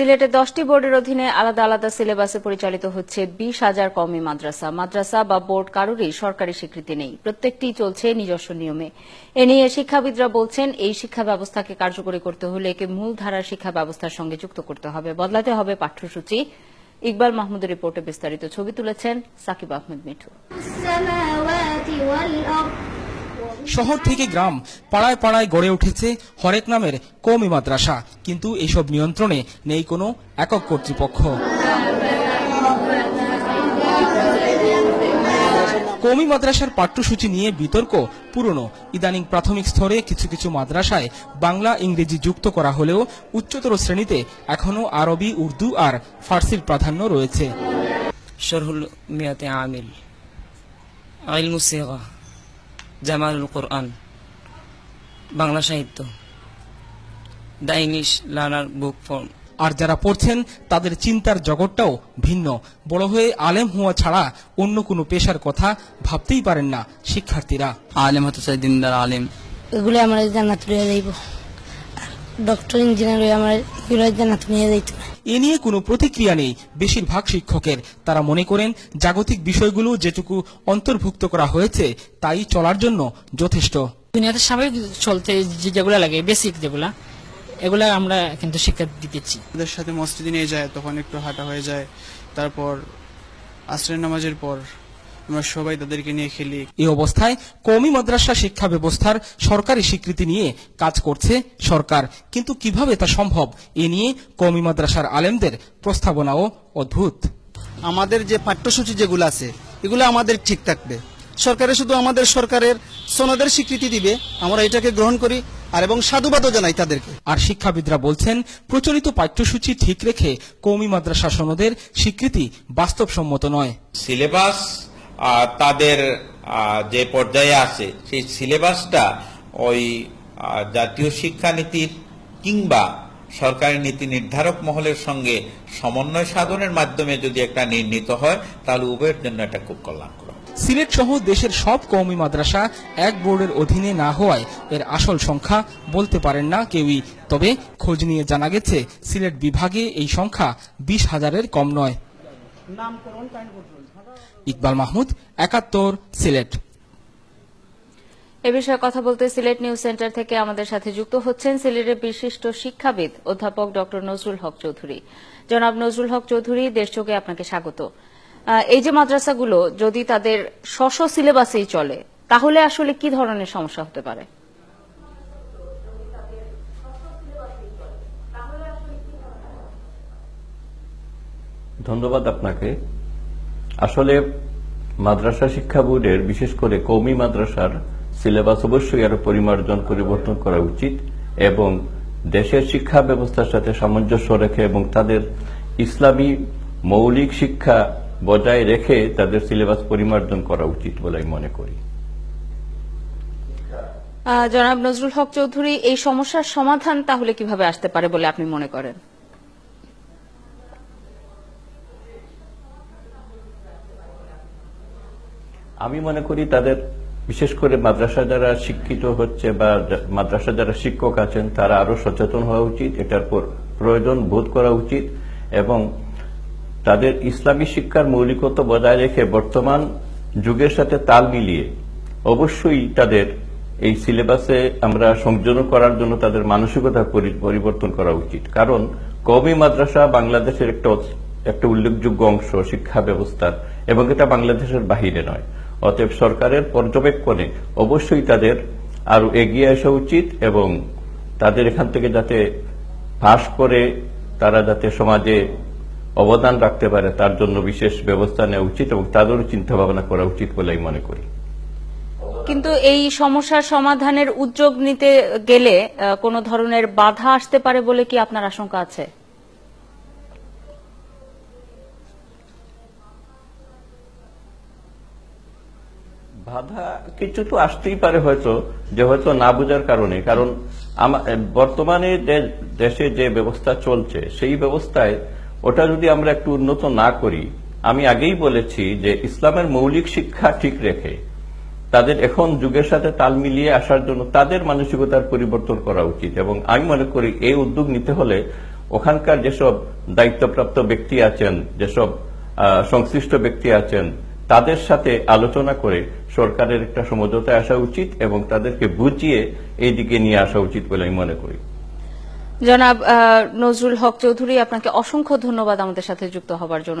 সিলেটে দশটি বোর্ডের অধীনে আলাদা আলাদা সিলেবাসে পরিচালিত হচ্ছে বিশ হাজার কমে মাদ্রাসা। মাদ্রাসা বা বোর্ড কারোরই সরকারি স্বীকৃতি নেই। প্রত্যেকটি চলছে নিজস্ব নিয়মে। এ নিয়ে শিক্ষাবিদরা বলছেন, এই শিক্ষা ব্যবস্থাকে কার্যকরী করতে হলে একে মূলধারার শিক্ষা ব্যবস্থার সঙ্গে যুক্ত করতে হবে। বদলাতে হবে পাঠ্যসূচি। ইকবাল মাহমুদের রিপোর্টে বিস্তারিত ছবি তুলেছেন সাকিব আহমেদ মিঠু। শহর থেকে গ্রাম পাড়ায় পাড়ায় গড়ে উঠেছে হরেক নামের কমি মাদ্রাসা। কিন্তু এসব নিয়ন্ত্রণে নেই কোনো একক কর্তৃপক্ষ। কৌমি মাদ্রাসার পাঠ্যসূচি নিয়ে বিতর্ক পুরনো। ইদানিং প্রাথমিক স্তরে কিছু কিছু মাদ্রাসায় বাংলা, ইংরেজি যুক্ত করা হলেও উচ্চতর শ্রেণীতে এখনও আরবি, উর্দু আর ফার্সির প্রাধান্য রয়েছে। শরহুল মিয়াতে আমিল। আইল মুসেগা জামালুল কোরআন বাংলা সাহিত্য the English learner book form. আর যারা পড়ছেন তাদের চিন্তার জগৎটাও ভিন্ন। বড় হয়ে আলেম হওয়া ছাড়া অন্য কোনো পেশার কথা ভাবতেই পারেন না শিক্ষার্থীরা। আলেম হতে চাই দিনদার আলেম। এগুলো আমরা জান্নাত তুলে যাইব। ডক্টর ইঞ্জিনিয়ার হয়ে আমার এগুলো জান্নাত নিয়ে যাইতো এ নিয়ে কোনো প্রতিক্রিয়া নেই। বেশিরভাগ শিক্ষকের। তারা মনে করেন জাগতিক বিষয়গুলো যেটুকু অন্তর্ভুক্ত করা হয়েছে তাই চলার জন্য যথেষ্ট। দুনিয়াতে স্বাভাবিক চলতে যে- যেগুলা লাগে বেসিক যেগুলা এগুলো আমরা কিন্তু শিক্ষা দিতেছি। ওদের সাথে মসজিদে নিয়ে যায় তখন একটু হাঁটা হয়ে যায় তারপর আশ্রয় নামাজের পর আমরা সবাই তাদেরকে নিয়ে খেলি। এই অবস্থায় কওমি মাদ্রাসা শিক্ষা ব্যবস্থার সরকারি স্বীকৃতি নিয়ে কাজ করছে সরকার। কিন্তু কীভাবে তা সম্ভব? এ নিয়ে কওমি মাদ্রাসার আলেমদের প্রস্তাবনাও অদ্ভুত। আমাদের যে পাঠ্যসূচি যেগুলো আছে এগুলো আমাদের ঠিক থাকবে। সরকারে শুধু আমাদের সরকারের সনদের স্বীকৃতি দিবে আমরা এটাকে গ্রহণ করি আর এবং সাধুবাদও জানাই তাদেরকে। আর শিক্ষাবিদরা বলছেন প্রচলিত পাঠ্যসূচি ঠিক রেখে কৌমি মাদ্রাসা সনদের স্বীকৃতি বাস্তবসম্মত নয়। সিলেবাস তাদের যে পর্যায়ে আছে, সেই সিলেবাসটা ওই জাতীয় শিক্ষানীতির কিংবা সরকারি নীতি নির্ধারক মহলের সঙ্গে সমন্বয় সাধনের মাধ্যমে যদি একটা নির্ণীত হয়, তাহলে উভয়ের জন্য এটা খুব কল্যাণকর। সিলেট সহ দেশের সব কওমি মাদ্রাসা এক বোর্ডের অধীনে না হওয়ায় এর আসল সংখ্যা বলতে পারেন না কেউই। তবে খোঁজ নিয়ে জানা গেছে, সিলেট বিভাগে এই সংখ্যা বিশ হাজারের কম নয়। ইকবাল মাহমুদ, একাত্তর, সিলেট। এ বিষয়ে কথা বলতে সিলেট নিউজ সেন্টার থেকে আমাদের সাথে যুক্ত হচ্ছেন সিলেটের বিশিষ্ট শিক্ষাবিদ, অধ্যাপক ডক্টর নজরুল হক চৌধুরী। জনাব নজরুল হক চৌধুরী দেশযোগে আপনাকে স্বাগত। এই যে মাদ্রাসাগুলো, যদি তাদের স্ব সিলেবাসেই চলে, তাহলে আসলে কি ধরনের সমস্যা হতে পারে? ধন্যবাদ আপনাকে। আসলে মাদ্রাসা শিক্ষা বোর্ডের, বিশেষ করে কৌমি মাদ্রাসার সিলেবাস অবশ্যই আরও পরিমার্জন, পরিবর্তন করা উচিত এবং দেশের শিক্ষা ব্যবস্থার সাথে সামঞ্জস্য রেখে এবং তাদের ইসলামী মৌলিক শিক্ষা বজায় রেখে তাদের সিলেবাস পরিমার্জন করা উচিত বলে আমি মনে করি। জনাব নজরুল হক চৌধুরী, এই সমস্যার সমাধান তাহলে কীভাবে আসতে পারে বলে আপনি মনে করেন? আমি মনে করি তাদের, বিশেষ করে মাদ্রাসা যারা শিক্ষিত হচ্ছে বা মাদ্রাসা যারা শিক্ষক আছেন, তারা আরও সচেতন হওয়া উচিত, এটার পর- প্রয়োজন বোধ করা উচিত এবং তাদের ইসলামী শিক্ষার মৌলিকত্ব বজায় রেখে বর্তমান যুগের সাথে তাল মিলিয়ে অবশ্যই তাদের এই সিলেবাসে আমরা সংযোজন করার জন্য তাদের মানসিকতা পরি- পরিবর্তন করা উচিত। কারণ কওমি মাদ্রাসা বাংলাদেশের একটা একটা উল্লেখযোগ্য অংশ শিক্ষা ব্যবস্থার এবং এটা বাংলাদেশের বাহিরে নয়। অতএব সরকারের পর্যবেক্ষণে অবশ্যই তাদের আরও এগিয়ে আসা উচিত এবং তাদের এখান থেকে যাতে পাশ করে তারা যাতে সমাজে অবদান রাখতে পারে, তার জন্য বিশেষ ব্যবস্থা নেওয়া উচিত এবং তাদেরও চিন্তা ভাবনা করা উচিত বলে আমি মনে করি। কিন্তু এই সমস্যার সমাধানের উদ্যোগ নিতে গেলে কোনো ধরনের বাধা আসতে পারে বলে কি আপনার আশঙ্কা আছে? বাধা কিছু তো আসতেই পারে হয়তো, যে হয়তো না বোঝার কারণে। কারণ বর্তমানে দেশে যে ব্যবস্থা চলছে, সেই ব্যবস্থায় ওটা যদি আমরা একটু উন্নত না করি, আমি আগেই বলেছি যে ইসলামের মৌলিক শিক্ষা ঠিক রেখে, তাদের এখন যুগের সাথে তাল মিলিয়ে আসার জন্য তাদের মানসিকতার পরিবর্তন করা উচিত। এবং আমি মনে করি এই উদ্যোগ নিতে হলে ওখানকার যেসব দায়িত্বপ্রাপ্ত ব্যক্তি আছেন, যেসব সংশ্লিষ্ট ব্যক্তি আছেন তাদের সাথে আলোচনা করে সরকারের একটা সমঝোতায় আসা উচিত এবং তাদেরকে বুঝিয়ে এই দিকে নিয়ে আসা উচিত বলে আমি মনে করি। জনাব নজরুল হক চৌধুরী, আপনাকে অসংখ্য ধন্যবাদ আমাদের সাথে যুক্ত হবার জন্য।